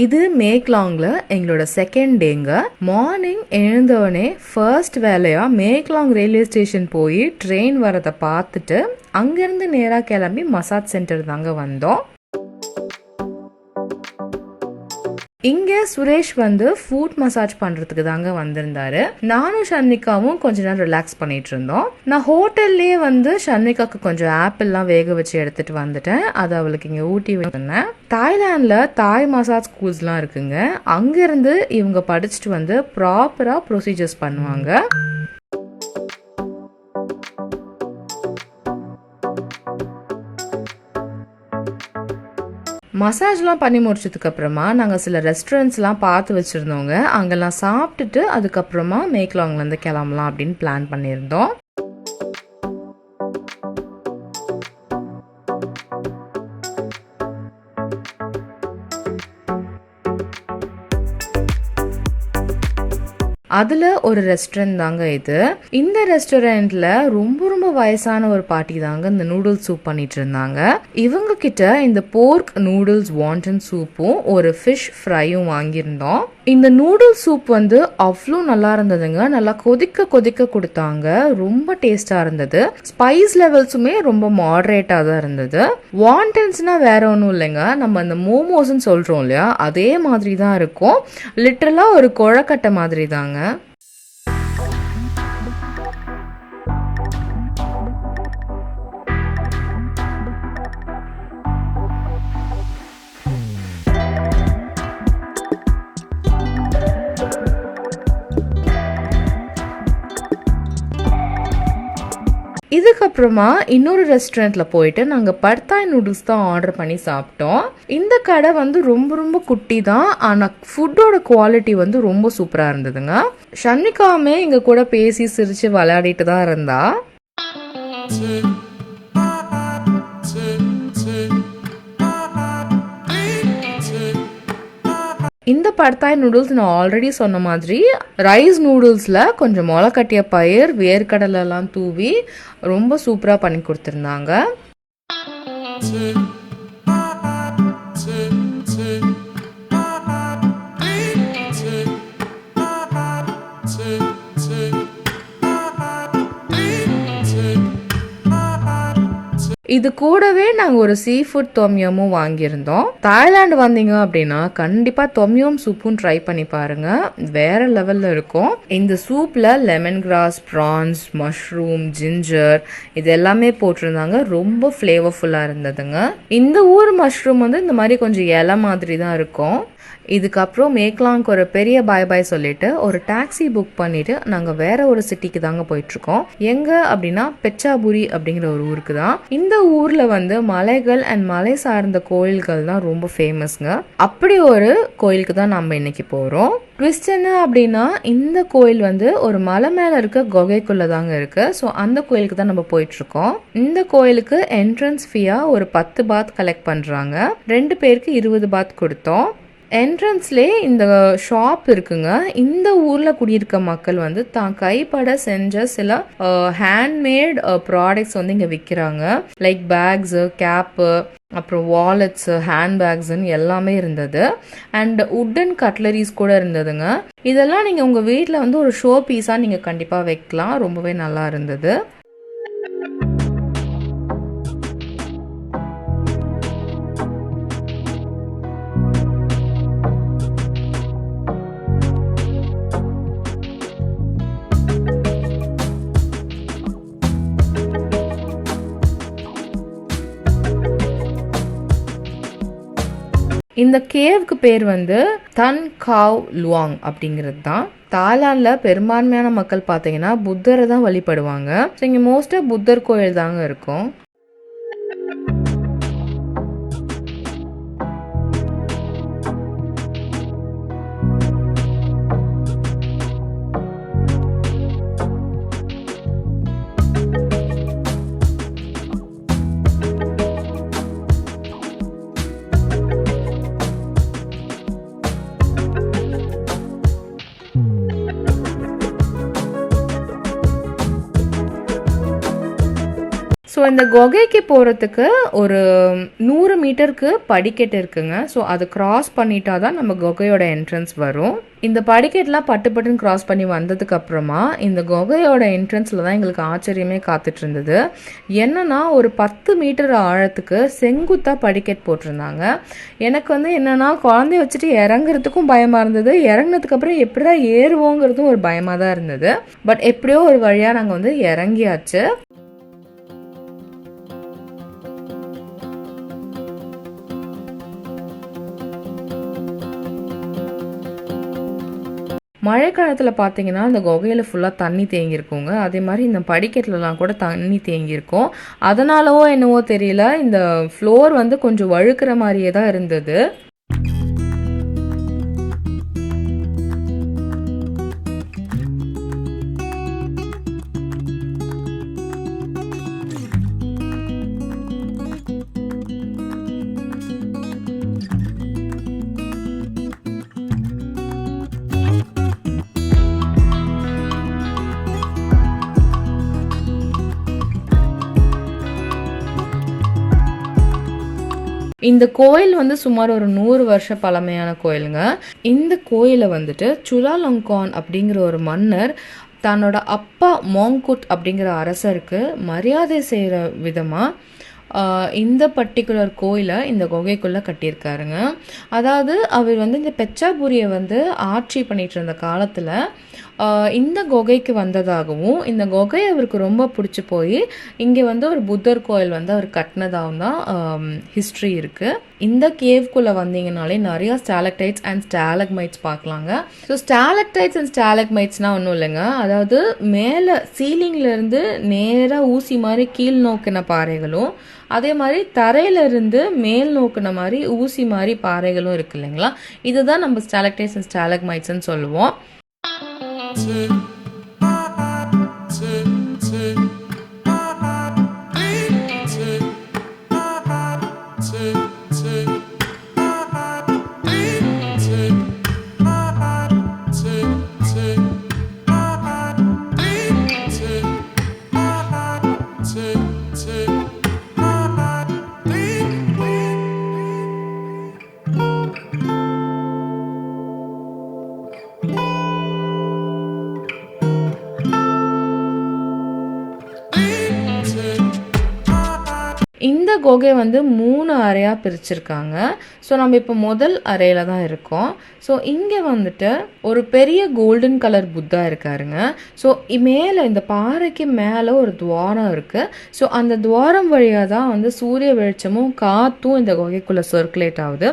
இது மேக்லாங்கில் எங்களோட செகண்ட் டேங்க மார்னிங் எழுந்தவொடனே ஃபர்ஸ்ட் வேலையாக மேக்லாங் ரயில்வே ஸ்டேஷன் போய் ட்ரெயின் வரதை பார்த்துட்டு அங்கேருந்து நேராக கிளம்பி மசாஜ் சென்டர் தாங்க வந்தோம். இங்கே சுரேஷ் வந்து ஃபுட் மசாஜ் பண்ணுறதுக்கு தாங்க வந்திருந்தாரு. நானும் ஷன்னிகாவும் கொஞ்ச நேரம் ரிலாக்ஸ் பண்ணிட்டு இருந்தோம். நான் ஹோட்டல்லே வந்து ஷன்னிகாக்கு கொஞ்சம் ஆப்பிள்லாம் வேக வச்சு எடுத்துட்டு வந்துட்டேன். அதை அவளுக்கு இங்கே ஊட்டி வந்தேன். தாய்லாண்டில் தாய் மசாஜ் ஸ்கூல்ஸ்லாம் இருக்குங்க. அங்கேருந்து இவங்க படிச்சுட்டு வந்து ப்ராப்பராக ப்ரொசீஜர்ஸ் பண்ணுவாங்க. மசாஜ்லாம் பண்ணி முடிச்சதுக்கு அப்புறமா நாங்கள் சில ரெஸ்டாரண்ட்ஸ்லாம் பார்த்து வச்சுருந்தோங்க. அங்கெல்லாம் சாப்பிட்டுட்டு அதுக்கப்புறமா மேக்லாங்லேருந்து கிளம்பலாம் அப்படின்னு பிளான் பண்ணியிருந்தோம். அதில் ஒரு ரெஸ்டாரண்ட் தாங்க இது. இந்த ரெஸ்டாரண்ட்ல ரொம்ப ரொம்ப வயசான ஒரு பாட்டி தாங்க இந்த நூடுல்ஸ் சூப் பண்ணிட்டு இருந்தாங்க. இவங்க கிட்ட இந்த போர்க் நூடுல்ஸ் வாண்டன் சூப்பும் ஒரு ஃபிஷ் ஃப்ரையும் வாங்கியிருந்தோம். இந்த நூடுல்ஸ் சூப் வந்து அவ்வளோ நல்லா இருந்ததுங்க. நல்லா கொதிக்க கொதிக்க கொடுத்தாங்க. ரொம்ப டேஸ்டா இருந்தது. ஸ்பைஸ் லெவல்ஸுமே ரொம்ப மாடரேட்டாக தான் இருந்தது. வாண்டன்ஸ்னா வேற ஒன்றும் இல்லைங்க. நம்ம அந்த மோமோஸ்ன்னு சொல்றோம் இல்லையா? அதே மாதிரி தான் இருக்கும். லிட்டரலாக ஒரு குழக்கட்டை மாதிரி தாங்க. né? இதுக்கப்புறமா இன்னொரு ரெஸ்டாரண்ட்டில் போயிட்டு நாங்கள் பர்த்தாய் நூடுல்ஸ் தான் ஆர்டர் பண்ணி சாப்பிட்டோம். இந்த கடை வந்து ரொம்ப ரொம்ப குட்டி தான் ஆனால் ஃபுட்டோட குவாலிட்டி வந்து ரொம்ப சூப்பராக இருந்ததுங்க. ஷன்னிகாவுமே எங்கள் கூட பேசி சிரித்து விளையாடிட்டு தான் இருந்தா. இந்த படுத்தாய் நூடுல்ஸ் நான் ஆல்ரெடி சொன்ன மாதிரி ரைஸ் நூடுல்ஸில் கொஞ்சம் முளைக்கட்டிய பயிர் வேர்க்கடலைலாம் தூவி ரொம்ப சூப்பராக பண்ணி கொடுத்துருந்தாங்க. இது கூடவே நாங்கள் ஒரு சீ ஃபுட் தொமியமும் வாங்கியிருந்தோம். தாய்லாந்து வந்தீங்க அப்படின்னா கண்டிப்பாக தொமியம் சூப்பும் ட்ரை பண்ணி பாருங்க. வேற லெவலில் இருக்கும். இந்த சூப்பில் lemon grass prawns mushroom ginger இது எல்லாமே போட்டிருந்தாங்க. ரொம்ப ஃப்ளேவர்ஃபுல்லாக இருந்ததுங்க. இந்த ஊர் மஷ்ரூம் வந்து இந்த மாதிரி கொஞ்சம் இலை மாதிரி தான் இருக்கும். இதுக்கப்புறம் மேக்லாங்க்கு ஒரு பெரிய பாய் பாய் சொல்லிட்டு ஒரு டாக்ஸி புக் பண்ணிட்டு நாங்கள் வேற ஒரு சிட்டிக்கு தாங்க போயிட்டு இருக்கோம் எங்க அப்படின்னா பெச்சாபுரி அப்படிங்கிற ஒரு ஊருக்கு தான். இந்த ஊர்ல வந்து மலைகள் அண்ட் மலை சார்ந்த கோயில்கள் தான் ரொம்ப ஃபேமஸ்ங்க அப்படி ஒரு கோயிலுக்கு தான் நம்ம இன்னைக்கு போறோம். ட்விஸ்ட் என்ன அப்படின்னா இந்த கோயில் வந்து ஒரு மலை மேல இருக்க குகைக்குள்ள தாங்க இருக்கு. ஸோ அந்த கோயிலுக்கு தான் நம்ம போயிட்டு இருக்கோம் இந்த கோயிலுக்கு என்ட்ரன்ஸ் ஃபீயா ஒரு பத்து பாத் கலெக்ட் பண்றாங்க. ரெண்டு பேருக்கு இருபது பாத் கொடுத்தோம். என்ட்ரன்ஸ்லே இந்த ஷாப் இருக்குங்க. இந்த ஊரில் குடியிருக்க மக்கள் வந்து தான் கைப்பட செஞ்ச சில ஹேண்ட்மேட் ப்ராடக்ட்ஸ் வந்து இங்கே விற்கிறாங்க லைக் பேக்ஸு கேப்பு அப்புறம் வாலெட்ஸு ஹேண்ட்பேக்ஸுன்னு எல்லாமே இருந்தது. அண்ட் உட்டன் கட்லரிஸ் கூட இருந்ததுங்க. இதெல்லாம் நீங்கள் உங்கள் வீட்டில் வந்து ஒரு ஷோ பீஸாக நீங்கள் கண்டிப்பாக வைக்கலாம். ரொம்பவே நல்லா இருந்தது. இந்த கேவுக்கு பேர் வந்து தன் காவ் லுவாங் அப்படிங்கிறது தான். தாய்லாந்தில் பெரும்பான்மையான மக்கள் பார்த்தீங்கன்னா புத்தரை தான் வழிபடுவாங்க. ஸோ இங்கே மோஸ்ட்டாக புத்தர் கோயில் தாங்க இருக்கும். இந்த குகைக்கு போகிறதுக்கு ஒரு நூறு மீட்டருக்கு படிக்கட்டு இருக்குங்க. ஸோ அது கிராஸ் பண்ணிட்டா தான் நம்ம குகையோட என்ட்ரன்ஸ் வரும். இந்த படிக்கட்டுலாம் பட்டு பட்டுன்னு கிராஸ் பண்ணி வந்ததுக்கு அப்புறமா இந்த குகையோட என்ட்ரன்ஸில் தான் எங்களுக்கு ஆச்சரியமே காத்துட்டு இருந்தது. என்னன்னா ஒரு பத்து மீட்டர் ஆழத்துக்கு செங்குத்தாக படிக்கட் போட்டிருந்தாங்க. எனக்கு வந்து என்னன்னா குழந்தைய வச்சுட்டு இறங்குறதுக்கும் பயமாக இருந்தது. இறங்குனதுக்கு அப்புறம் எப்படி தான் ஏறுவோங்கிறதும் ஒரு பயமாக தான் இருந்தது. பட் எப்படியோ ஒரு வழியாக நாங்கள் வந்து இறங்கியாச்சு. மழை காலத்தில் பார்த்தீங்கன்னா இந்த குகையில் ஃபுல்லாக தண்ணி தேங்கியிருக்குங்க. அதே மாதிரி இந்த படிக்கட்டுலலாம் கூட தண்ணி தேங்கியிருக்கும். அதனாலவோ என்னவோ தெரியல இந்த ஃப்ளோர் வந்து கொஞ்சம் வழுக்கிற மாதிரியே தான் இருந்தது. இந்த கோயில் வந்து சுமார் ஒரு நூறு வருஷ பழமையான கோயிலுங்க. இந்த கோயிலை வந்துட்டு சுலாலங்கான் அப்படிங்கிற ஒரு மன்னர் தன்னோட அப்பா மோங்குட் அப்படிங்கிற அரசருக்கு மரியாதை செய்கிற விதமாக இந்த பர்டிகுலர் கோயிலை இந்த குகைக்குள்ளே கட்டியிருக்காருங்க. அதாவது அவர் வந்து இந்த பெச்சாபுரியை வந்து ஆட்சி பண்ணிட்டு இருந்த காலத்தில் இந்த குகைக்கு வந்ததாகவும் இந்த குகை அவருக்கு ரொம்ப பிடிச்சி போய் இங்கே வந்து ஒரு புத்தர் கோயில் வந்து அவர் கட்டினதாகவும் தான் ஹிஸ்ட்ரி இருக்குது இந்த கேவ்குள்ளே வந்தீங்கனாலே நிறையா ஸ்டாலக்டைட்ஸ் அண்ட் ஸ்டாலக்மைட்ஸ் பார்க்கலாங்க. ஸோ ஸ்டாலக்டைட்ஸ் அண்ட் ஸ்டாலக்மைட்ஸ்னால் ஒன்றும் இல்லைங்க. அதாவது மேலே சீலிங்லேருந்து நேராக ஊசி மாதிரி கீழ் நோக்கின பாறைகளும் அதே மாதிரி தரையிலிருந்து மேல் நோக்கின மாதிரி ஊசி மாதிரி பாறைகளும் இருக்கு இல்லைங்களா? இதுதான் நம்ம ஸ்டாலக்டைட்ஸ் அண்ட் ஸ்டாலக்மைட்ஸ்னு சொல்லுவோம். குகை வந்து மூணு அறையாக பிரிச்சிருக்காங்க. ஸோ நம்ம இப்போ முதல் அறையில் தான் இருக்கோம். ஸோ இங்கே வந்துட்டு ஒரு பெரிய கோல்டன் கலர் புத்தா இருக்காருங்க. ஸோ மேலே இந்த பாறைக்கு மேலே ஒரு துவாரம் இருக்குது ஸோ அந்த துவாரம் வழியாக தான் வந்து சூரிய வெளிச்சமும் காற்றும் இந்த குகைக்குள்ளே சர்க்குலேட் ஆகுது.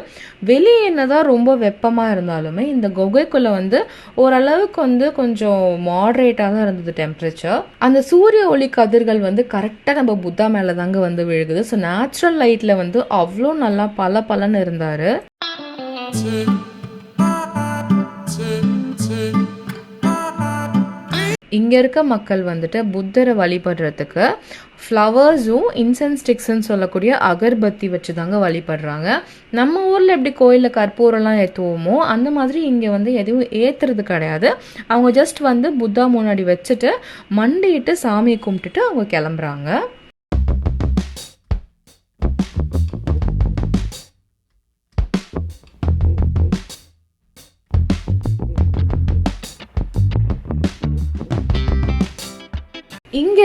வெளியே என்னதான் ரொம்ப வெப்பமாக இருந்தாலுமே இந்த குகைக்குள்ளே வந்து ஓரளவுக்கு வந்து கொஞ்சம் மாடரேட்டாக தான் இருந்தது டெம்பரேச்சர் அந்த சூரிய ஒளி கதிர்கள் வந்து கரெக்டாக நம்ம புத்தா மேலே தாங்க வந்து விழுகுது. ஸோ நேச்சுரல் லைட்டில் வந்து அவ்வளோ நல்லா பல பலன்னு இருந்தார். இங்கே இருக்க மக்கள் வந்துட்டு புத்தரை வழிபடுறதுக்கு ஃப்ளவர்ஸும் இன்சென்ஸ் ஸ்டிக்ஸ்ன்னு சொல்லக்கூடிய அகர்பத்தி வச்சு தாங்க வழிபடுறாங்க. நம்ம ஊரில் எப்படி கோயிலில் கற்பூரம்லாம் ஏற்றுவோமோ அந்த மாதிரி இங்கே வந்து எதுவும் ஏற்றுறது கிடையாது. அவங்க ஜஸ்ட் வந்து புத்தா முன்னாடி வச்சுட்டு மண்டிட்டு சாமியை கும்பிட்டுட்டு அவங்க கிளம்புறாங்க.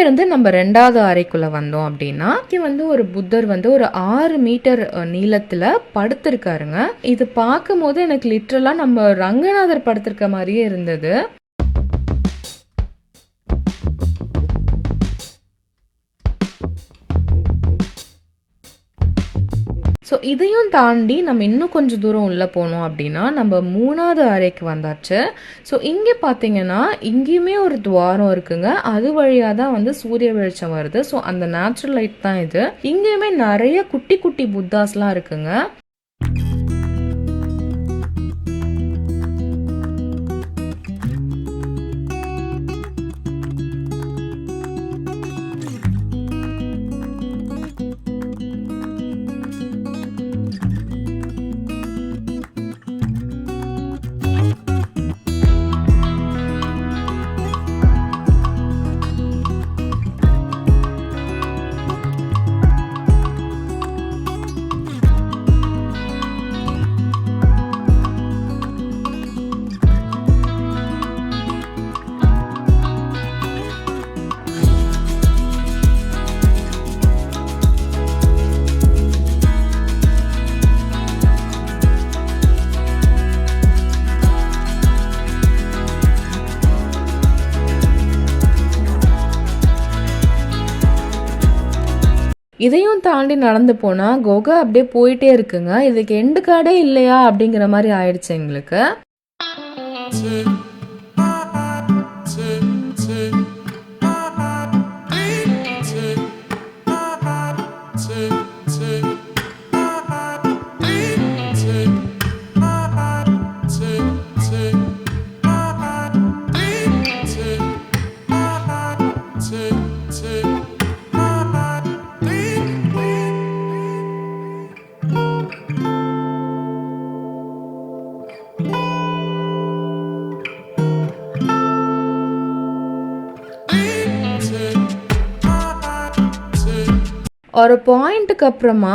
இங்கேருந்து நம்ம ரெண்டாவது அறைக்குள்ளே வந்தோம் அப்படின்னா இங்கே வந்து ஒரு புத்தர் வந்து ஒரு ஆறு மீட்டர் நீளத்தில் படுத்திருக்காருங்க. இது பார்க்கும் போது எனக்கு லிட்ரலாக நம்ம ரங்கநாதர் படுத்திருக்க மாதிரியே இருந்தது. ஸோ இதையும் தாண்டி நம்ம இன்னும் கொஞ்சம் தூரம் உள்ளே போனோம் அப்படின்னா நம்ம மூணாவது அறைக்கு வந்தாச்சு. ஸோ இங்கே பார்த்தீங்கன்னா இங்கேயுமே ஒரு துவாரம் இருக்குங்க. அது வழியாக தான் வந்து சூரிய வெளிச்சம் வருது. ஸோ அந்த நேச்சுரல் லைட் தான் இது. இங்கேயுமே நிறைய குட்டி குட்டி புத்தாஸ்லாம் இருக்குங்க. இதையும் தாண்டி நடந்து போனால் குகை அப்படியே போயிட்டே இருக்குங்க. இதுக்கு எண்டு காடே இல்லையா அப்படிங்கிற மாதிரி ஆயிடுச்சு எங்களுக்கு. ஒரு பாயிண்ட்டுக்கு அப்புறமா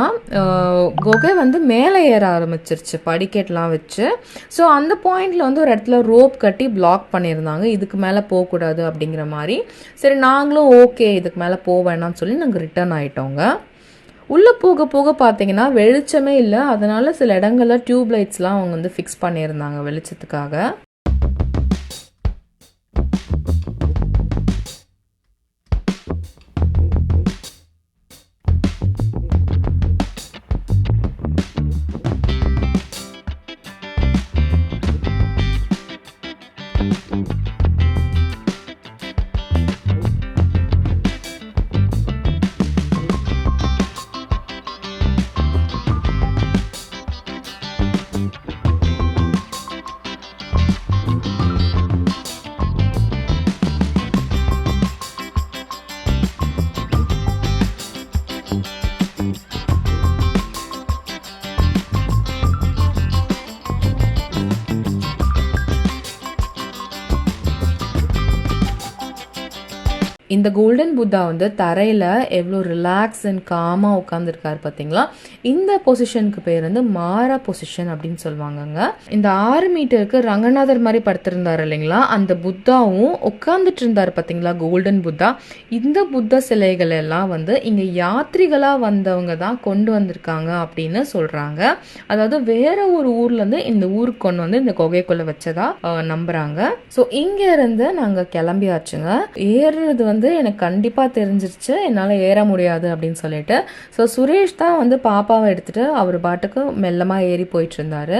குகை வந்து மேலே ஏற ஆரம்பிச்சிருச்சு படிக்கட்டெலாம் வச்சு. ஸோ அந்த பாயிண்டில் வந்து ஒரு இடத்துல ரோப் கட்டி பிளாக் பண்ணியிருந்தாங்க. இதுக்கு மேலே போகக்கூடாது அப்படிங்கிற மாதிரி. சரி நாங்களும் ஓகே இதுக்கு மேலே போக வேணாம்னு சொல்லி நாங்கள் ரிட்டர்ன் ஆகிட்டோங்க உள்ளே போக போக பார்த்தீங்கன்னா வெளிச்சமே இல்லை. அதனால் சில இடங்களில் டியூப் லைட்ஸ்லாம் அவங்க வந்து ஃபிக்ஸ் பண்ணியிருந்தாங்க வெளிச்சத்துக்காக. இந்த கோல்டன் புத்தா வந்து தரையில் எவ்வளோ ரிலாக்ஸ் அண்ட் காமாக உட்காந்துருக்காரு பார்த்தீங்களா இந்த பொசிஷனுக்கு பேர் வந்து மாரா பொசிஷன் அப்படின்னு சொல்லுவாங்கங்க. இந்த ஆறு மீட்டருக்கு ரங்கநாதர் மாதிரி படுத்திருந்தார் இல்லைங்களா? அந்த புத்தாவும் உட்காந்துட்டு இருந்தார் பார்த்தீங்களா கோல்டன் புத்தா இந்த புத்த சிலைகள் எல்லாம் வந்து இங்கே யாத்ரிகளாக வந்தவங்க தான் கொண்டு வந்திருக்காங்க அப்படின்னு சொல்கிறாங்க அதாவது வேற ஒரு ஊர்லேருந்து இந்த ஊருக்கு கொண்டு வந்து இந்த குகைக்குள்ளே வச்சதா நம்புகிறாங்க ஸோ இங்கேருந்து நாங்கள் கிளம்பியாச்சுங்க. ஏறுறது வந்து எனக்கு கண்டிப்பாக தெரிஞ்சிருச்சு. என்னால் ஏற முடியாது அப்படின்னு சொல்லிட்டு. ஸோ சுரேஷ் தான் வந்து பாப்பாவை எடுத்துட்டு அவர் பாட்டுக்கு மெல்லமாக ஏறி போயிட்டு இருந்தார்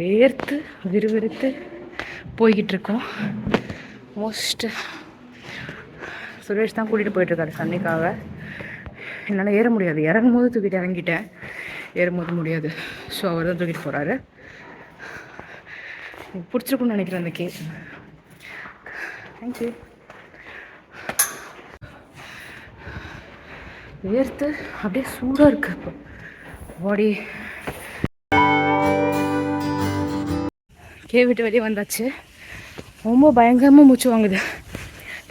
வேர்த்து விறுவிறுத்து போய்கிட்டு இருக்கோம் மோஸ்ட் சுரேஷ் தான் கூட்டிகிட்டு போயிட்டுருக்காரு சன்னிக்காக என்னால் ஏற முடியாது. இறங்கும் போது தூக்கிட்டு இறங்கிட்டேன். ஏறும்போது முடியாது. ஸோ அவர் தான் தூக்கிட்டு போகிறாரு எனக்கு பிடிச்சிருக்குன்னு நினைக்கிறேன் அந்த கேஸ் தேங்க்யூ வேர்த்து அப்படியே சூடாக இருக்குது இப்போ. பாடி கே விட்டு வெளியே வந்தாச்சு. ரொம்ப பயங்கரமாக மூச்சு வாங்குது.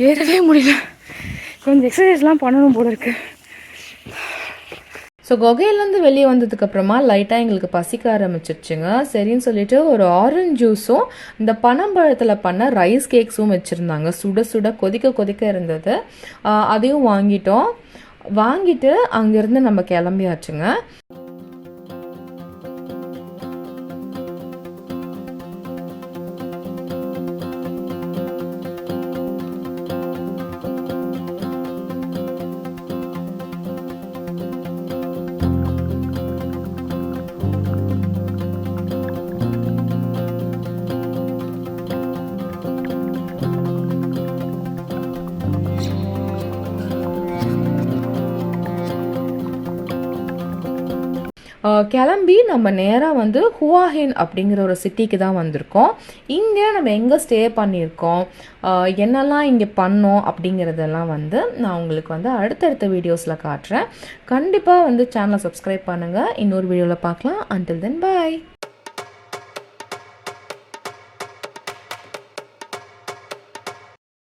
ஏறவே முடியல. கொஞ்சம் எக்ஸசைஸ்லாம் பண்ணணும் போல இருக்குது ஸோ குகையிலேருந்து வெளியே வந்ததுக்கு அப்புறமா லைட்டாக எங்களுக்கு பசிக்க ஆரம்பிச்சிருச்சுங்க. சரின்னு சொல்லிட்டு ஒரு ஆரஞ்சு ஜூஸும் இந்த பனம்பழத்தில் பண்ண ரைஸ் கேக்ஸும் வச்சுருந்தாங்க. சுட சுட கொதிக்க கொதிக்க இருந்தது. அதையும் வாங்கிட்டோம். வாங்கிட்டு அங்கேருந்து நம்ம கிளம்பியாச்சுங்க. கிளம்பி நம்ம நேராக வந்து ஹுவாஹின் அப்படிங்கிற ஒரு சிட்டிக்கு தான் வந்திருக்கோம். இங்கே நம்ம எங்கே ஸ்டே பண்ணியிருக்கோம்? என்னெல்லாம் இங்கே பண்ணோம் அப்படிங்கிறதெல்லாம் வந்து நான் உங்களுக்கு வந்து அடுத்தடுத்த வீடியோஸில் காட்டுறேன். கண்டிப்பாக வந்து சேனலை சப்ஸ்கிரைப் பண்ணுங்கள் இன்னொரு வீடியோவில் பார்க்கலாம். அன்டில் தென் பாய்